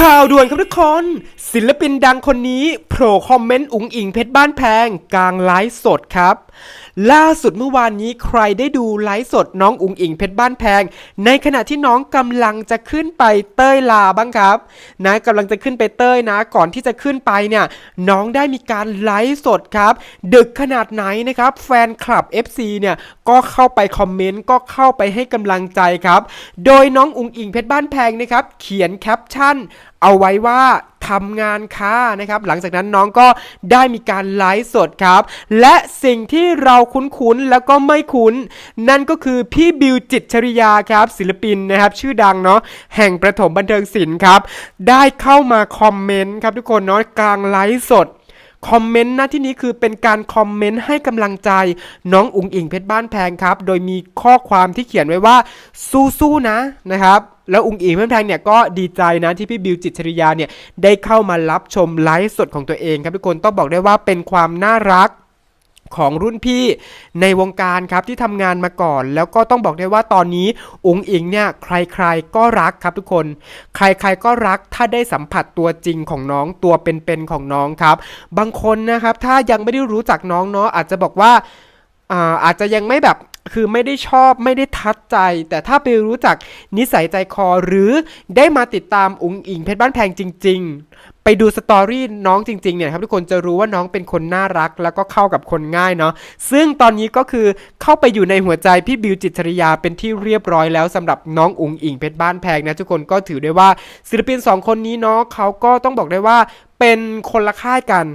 ข่าวด่วนครับทุกคน ศิลปินดังคนนี้โผล่คอมเมนต์อุ๋งอิงเพชรบ้านแพง กลางไลฟ์สดครับ ล่าสุดเมื่อวานนี้ใครได้ดูไลฟ์สดน้องอุ๋งอิงเพชรบ้านแพง ในขณะที่น้องกำลังจะขึ้นไปเต้ยลาบ้างครับ นะกำลังจะขึ้นไปเต้ยนะ ก่อนที่จะขึ้นไปเนี่ย น้องได้มีการไลฟ์สดครับ ดึกขนาดไหนนะครับ แฟนคลับ FC เนี่ยก็เข้าไปคอมเมนต์ก็เข้าไปให้กำลังใจครับ โดยน้องอุ๋งอิงเพชรบ้านแพงนะครับ เขียนแคปชั่น เอาไว้ว่าทำงานค่ะนะครับหลังจากนั้นน้องก็ได้มีการไลฟ์สดครับ และสิ่งที่เราคุ้นๆแล้วก็ไม่คุ้น นั่นก็คือพี่บิวจิตชริยาครับศิลปินนะครับชื่อดังเนาะแห่งประถมบันเทิงศิลป์ครับได้เข้ามาคอมเมนต์ครับทุกคนเนาะกลางไลฟ์สดคอมเมนต์น้าที่นี้คือเป็นการคอมเมนต์ให้กำลังใจน้องอุ๋งอิงเพชรบ้านแพงครับ โดยมีข้อความที่เขียนไว้ว่าสู้ๆนะนะครับ แล้วอุ๋งอิงเพชรบ้านแพงเนี่ยก็ดีใจนะที่พี่บิวจิตชริยาเนี่ยได้เข้ามารับชมไลฟ์สดของตัวเองครับทุกคนต้องบอกได้ว่าเป็นความน่ารักของรุ่นพี่ในวงการครับที่ทำงานมาก่อน แล้วก็ต้องบอกได้ว่าตอนนี้อุ๋งอิงเนี่ยใครๆก็รักครับทุกคน ใครๆก็รักถ้าได้สัมผัสตัวจริงของน้องตัวเป็นๆของน้องครับ บางคนนะครับถ้ายังไม่ได้รู้จักน้องเนาะอาจจะบอกว่าอ่าอาจจะยังไม่แบบ คือไม่ได้ชอบไม่ได้ทัดใจ แต่ถ้าไปรู้จักนิสัยใจคอหรือได้มาติดตามอุ๋งอิงเพชรบ้านแพงจริง ๆ ไปดูสตอรี่น้องจริงๆเนี่ยครับทุกคนจะรู้ว่าน้องเป็นคนน่ารัก แล้วก็เข้ากับคนง่ายเนาะซึ่งตอนนี้ก็คือเข้าไปอยู่ในหัวใจพี่บิวจิตรชริยาเป็นที่เรียบร้อยแล้วสำหรับน้องอุ๋งอิงเพชรบ้านแพงนะทุกคนก็ถือได้ว่าศิลปินสองคนนี้เนาะเขาก็ต้องบอกได้ว่าเป็นคนละค่ายกัน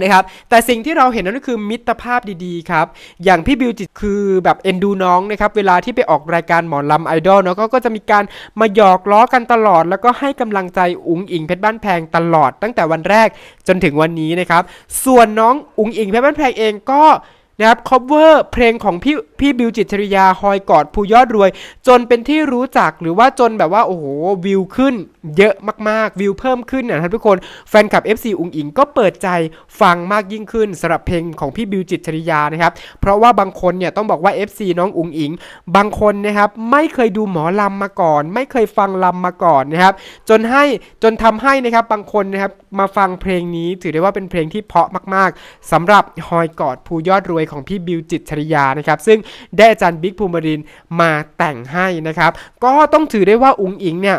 นะครับแต่สิ่งที่เราเห็นนั่นก็คือมิตรภาพดีๆครับอย่างพี่บิวจิตคือแบบเอ็นดูน้องนะครับเวลาที่ไปออกรายการหมอลำไอดอลเนาะก็ก็จะมีการมาหยอกล้อกันตลอด แล้วก็ให้กำลังใจอุ๋งอิงเพชรบ้านแพงตลอดตั้งแต่วันแรกจนถึงวันนี้นะครับส่วนน้องอุ๋งอิงเพชรบ้านแพงเองก็ นะครับ cover เพลงของพี่พี่บิวจิตรชริยาฮอยกอดผู้ยอดรวย จนเป็นที่รู้จักหรือว่าจนแบบว่าโอ้โหวิวขึ้น เยอะมากๆวิวเพิ่มขึ้นนะครับทุกคนแฟนคลับ FC อุงอิงก็เปิดใจฟังมากยิ่งขึ้นสำหรับเพลงของพี่บิวจิตรชริยานะครับเพราะว่าบางคนเนี่ยต้องบอกว่า FC น้องอุงอิง บางคนนะครับไม่เคยดูหมอลำมาก่อน ไม่เคยฟังลำมาก่อนนะครับจนให้จนทำให้นะครับบางคนนะครับมาฟังเพลงนี้ถือได้ว่าเป็นเพลงที่เพาะมาก ๆสำหรับฮอยกอดผู้ยอดรวยของพี่บิวจิตชริยานะครับซึ่งได้อาจารย์บิ๊กภูมิรินมาแต่งให้นะครับ ก็ต้องถือได้ว่าอุงอิงเนี่ย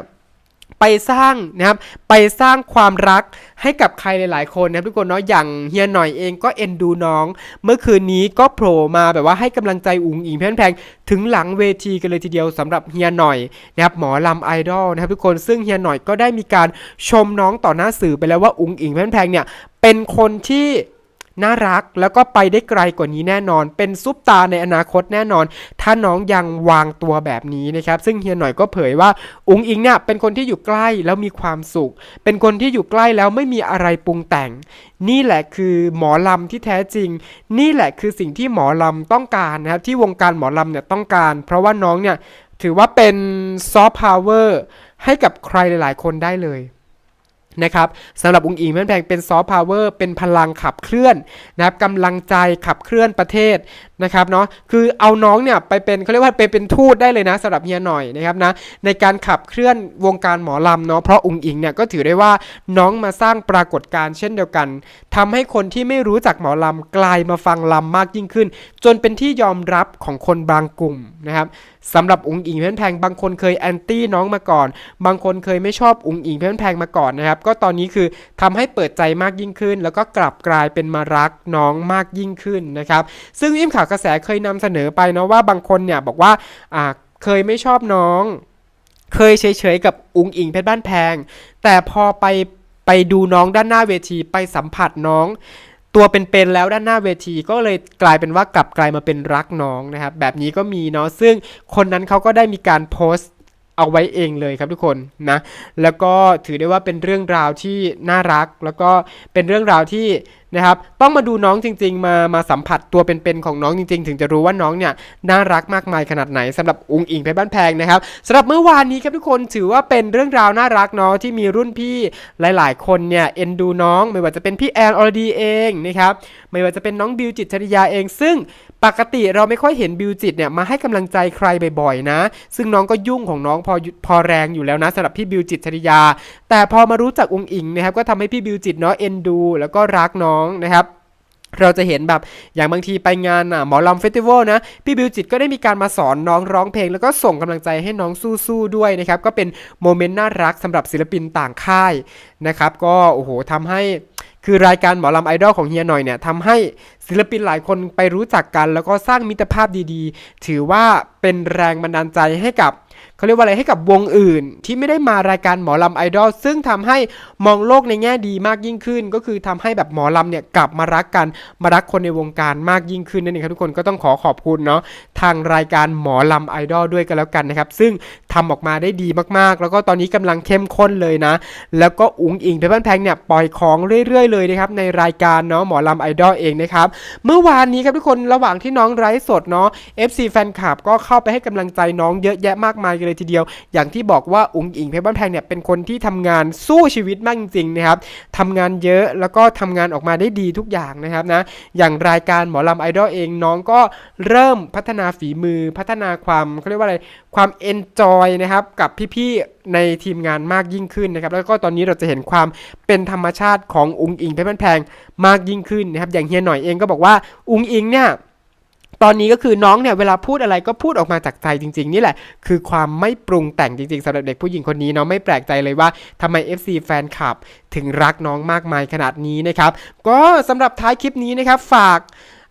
ไปสร้างนะครับไปสร้างความรักให้กับใครหลายๆคนนะครับทุกคนเนาะอย่างเฮียหน่อยเองก็เอ็นดูน้อง เมื่อคืนนี้ก็โผล่มาแบบว่าให้กำลังใจอุ๋งอิงแพนแพงถึงหลังเวทีกันเลยทีเดียวสำหรับเฮียหน่อยนะครับหมอลำไอดอลนะครับทุกคนซึ่งเฮียหน่อยก็ได้มีการชมน้องต่อหน้าสื่อไปแล้วว่าอุ๋งอิงแพนแพงเนี่ยเป็นคนที่ น่ารักแล้วก็ไปได้ไกลกว่านี้แน่นอน เป็นซุปตาในอนาคตแน่นอน ถ้าน้องยังวางตัวแบบนี้นะครับ ซึ่งเฮียหน่อยก็เผยว่าอุงอิงเนี่ยเป็นคนที่อยู่ใกล้แล้วมีความสุข เป็นคนที่อยู่ใกล้แล้วไม่มีอะไรปรุงแต่ง นี่แหละคือหมอลำที่แท้จริง นี่แหละคือสิ่งที่หมอลำต้องการนะครับที่วงการหมอลำเนี่ยต้องการ เพราะว่าน้องเนี่ยถือว่าเป็นซอฟต์พาวเวอร์ให้กับใครหลาย ๆ คนได้เลย นะครับสำหรับองค์อิงแม่นแพงเป็นซอฟต์พาวเวอร์เป็นพลังขับเคลื่อนนะครับกำลังใจขับเคลื่อนประเทศนะครับเนาะคือเอาน้องเนี่ยไปเป็นเขาเรียกว่าไปเป็นทูตได้เลยนะสำหรับเฮียหน่อยนะครับนะในการขับเคลื่อนวงการหมอลำเนาะเพราะองค์อิงเนี่ยก็ถือได้ว่าน้องมาสร้างปรากฏการณ์เช่นเดียวกันทำให้คนที่ไม่รู้จักหมอลำกลายมาฟังลำมากยิ่งขึ้น จนเป็นที่ยอมรับของคนบางกลุ่มนะครับสำหรับองค์อิงเพชรแพงบางคนเคยแอนตี้น้องมาก่อน บางคนเคยไม่ชอบองค์อิงเพชรแพงมาก่อนนะครับ ก็ตอนนี้คือทำให้เปิดใจมากยิ่งขึ้น แล้วก็กลับกลายเป็นมารักน้องมากยิ่งขึ้นนะครับ ซึ่งอิมข่าวกระแสเคยนำเสนอไปเนาะว่าบางคนเนี่ยบอกว่าอ่าเคยไม่ชอบน้อง เคยเฉยๆกับอุงอิงเพชรบ้านแพง แต่พอไปไปดูน้องด้านหน้าเวทีไปสัมผัสน้อง ตัวเป็นๆแล้วด้านหน้าเวทีก็เลยกลายเป็นว่ากลับกลายมาเป็นรักน้องนะครับ แบบนี้ก็มีเนาะซึ่งคนนั้นเขาก็ได้มีการโพสต์เอาไว้เองเลยครับทุกคนนะ แล้วก็ถือได้ว่าเป็นเรื่องราวที่น่ารัก แล้วก็เป็นเรื่องราวที่ นะครับต้องมาดูน้องจริง ๆ มามาสัมผัสตัวเป็นๆของน้องจริง ๆ ถึงจะรู้ว่าน้องเนี่ยน่ารักมากมายขนาดไหนสำหรับอุงอิงเพชรบ้านแพงนะครับสำหรับเมื่อวานนี้ครับทุกคนถือว่าเป็นเรื่องราวน่ารักเนาะที่มีรุ่นพี่หลาย ๆ คนเนี่ยเอ็นดูน้อง ไม่ว่าจะเป็นพี่แอนอรดีเองนะครับไม่ว่าจะเป็นน้องบิวจิตชริยาเอง ซึ่งปกติเราไม่ค่อยเห็นบิวจิตเนี่ยมาให้กำลังใจใครบ่อยๆนะ ซึ่งน้องก็ยุ่งของน้องพอพอแรงอยู่แล้วนะสำหรับพี่บิวจิตชริยา แต่พอมารู้จักองค์อิงนะครับก็ทำให้พี่บิวจิตเนาะเอ็นดู แล้วก็รักน้องนะครับเราจะเห็นแบบอย่างบางทีไปงานอะหมอลำเฟสติวัลนะพี่บิวจิตก็ได้มีการมาสอนน้องร้องเพลง แล้วก็ส่งกำลังใจให้น้องสู้ๆด้วยนะครับ ก็เป็นโมเมนต์น่ารักสำหรับศิลปินต่างค่ายนะครับ ก็โอ้โหทำให้คือรายการหมอลำไอดอลของเฮียหน่อยเนี่ยทำให้ศิลปินหลายคนไปรู้จักกัน แล้วก็สร้างมิตรภาพดีๆ ถือว่าเป็นแรงบันดาลใจให้กับ เขาเรียกว่าอะไรให้กับวงอื่น ที่ไม่ได้มารายการหมอลำไอดอลซึ่งทำให้มองโลกในแง่ดีมากยิ่งขึ้น ก็คือทำให้แบบหมอลำเนี่ยกลับมารักกันมารักคนในวงการมากยิ่งขึ้นนั่นเองครับทุกคนก็ต้องขอขอบคุณเนาะทางรายการหมอลำไอดอลด้วยกันแล้วกันนะครับซึ่งทำออกมาได้ดีมากๆ แล้วก็ตอนนี้กำลังเข้มข้นเลยนะ แล้วก็อุ๋งอิงเพชรบ้านแพงเนี่ยปล่อยของเรื่อยๆ เลยนะครับในรายการเนาะหมอลำไอดอลเองนะครับเมื่อวานนี้ครับทุกคนระหว่างที่น้องไร้สดเนาะ FC แฟนคลับก็เข้าไปให้กำลังใจน้องเยอะแยะมากมายกันเลยทีเดียว อย่างที่บอกว่าอุ๋งอิงเพชรบ้านแพงเนี่ยเป็นคนที่ทำงานสู้ชีวิตมากจริงๆนะครับทำงานเยอะแล้วก็ทำงานออกมาได้ดีทุกอย่างนะครับนะอย่างรายการหมอลำไอดอลเองน้องก็เริ่มพัฒนาฝีมือพัฒนาความเขาเรียกว่าอะไรความเอนจอยนะครับกับพี่ๆในทีมงานมากยิ่งขึ้นนะครับแล้วก็ตอนนี้เราจะเห็นความเป็นธรรมชาติของอุ๋งอิงเพชรบ้านแพงมากยิ่งขึ้นนะครับอย่างเฮียหน่อยเองก็บอกว่าอุ๋งอิงเนี่ย ตอนนี้ก็คือน้องเนี่ยเวลาพูดอะไรก็พูดออกมาจากใจจริง ๆ นี่แหละ คือความไม่ปรุงแต่งจริง ๆสำหรับเด็กผู้หญิงคนนี้เนาะไม่แปลกใจเลยว่าทำไม FC แฟนคลับ ถึงรักน้องมากมายขนาดนี้นะครับ ก็สำหรับท้ายคลิปนี้นะครับฝาก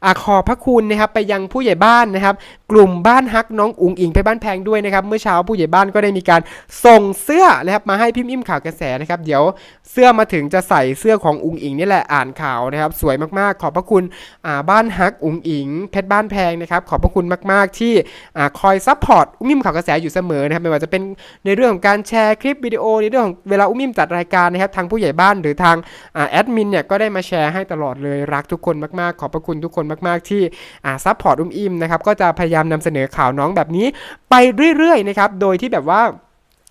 อขอบพระคุณนะครับไปยังผู้ใหญ่บ้านนะครับ กลุ่มบ้านฮักน้องอุ๋งอิงไปบ้านแพงด้วยนะครับ เมื่อเช้าผู้ใหญ่บ้านก็ได้มีการส่งเสื้อนะครับมาให้พิมพ์อิ่มข่าวกระแสนะครับ เดี๋ยวเสื้อมาถึงจะใส่เสื้อของอุ๋งอิงนี่แหละอ่านข่าวนะครับ สวยมากๆ ขอบพระคุณบ้านฮักอุ๋งอิงเพชรบ้านแพงนะครับ ขอบพระคุณมากๆ ที่คอยซัพพอร์ตอุ้มอิ่มข่าวกระแสอยู่เสมอนะครับไม่ว่าจะเป็นในเรื่องของการแชร์คลิปวิดีโอในเรื่องของเวลาอุ้มอิ่มจัดรายการนะครับทางผู้ใหญ่บ้านหรือทางอแอดมินเนี่ยก็ได้มาแชร์ให้ตลอดเลยรักทุกคนมากๆ ขอบพระคุณทุกคนมากๆที่อ่าซัพพอร์ตอุ้มอิ่มนะครับก็จะพยายามนำเสนอข่าวน้องแบบนี้ไปเรื่อยๆนะครับโดยที่แบบว่า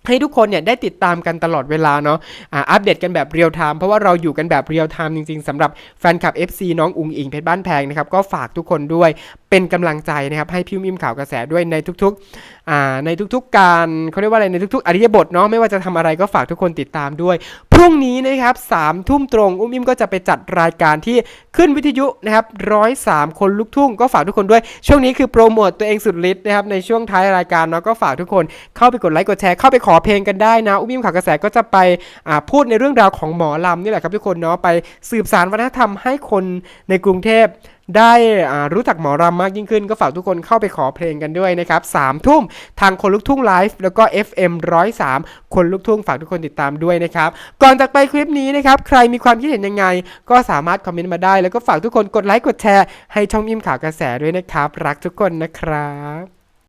ให้ทุกคนเนี่ยได้ติดตามกันตลอดเวลาเนาะอ่าอัปเดตกันแบบเรียลไทม์เพราะว่าเราอยู่กันแบบเรียลไทม์จริงๆสำหรับแฟนคลับ FC น้องอุงอิงเพชรบ้านแพงนะครับ ก็ฝากทุกคนด้วยเป็นกำลังใจนะครับให้พี่อุ้มอิ่มข่าวกระแสด้วยในทุกๆในทุกๆการเขาเรียกว่าอะไรในทุกๆอริยบทเนาะไม่ว่าจะทำอะไรก็ฝากทุกคนติดตามด้วย พรุ่งนี้นะครับสามทุ่มตรงอุ้มอิ่มก็จะไปจัดรายการที่ขึ้นวิทยุนะครับร้อยสามคนลูกทุ่งก็ฝากทุกคนด้วย ช่วงนี้คือโปรโมตตัวเองสุดฤทธิ์นะครับในช่วงท้ายรายการเนาะก็ฝากทุกคนเข้าไปกดไลค์กดแชร์เข้าไปขอเพลงกันได้นะอุ้มอิ่มข่าวกระแสก็จะไปพูดในเรื่องราวของหมอลำนี่แหละครับทุกคนเนาะไปสืบสารวัฒนธรรมให้คนในกรุงเทพ ได้รู้จักหมอรำมากยิ่งขึ้น ก็ฝากทุกคนเข้าไปขอเพลงกันด้วยนะครับสามทุ่มทางคนลุกทุ่งไลฟ์แล้วก็ FM 103 คนลุกทุ่งฝากทุกคนติดตามด้วยนะครับ ก่อนจากไปคลิปนี้นะครับใครมีความคิดเห็นยังไง ก็สามารถคอมเมนต์มาได้ แล้วก็ฝากทุกคนกดไลค์กดแชร์ให้ช่องอิ่มข่าวกระแสด้วยนะครับ รักทุกคนนะครับ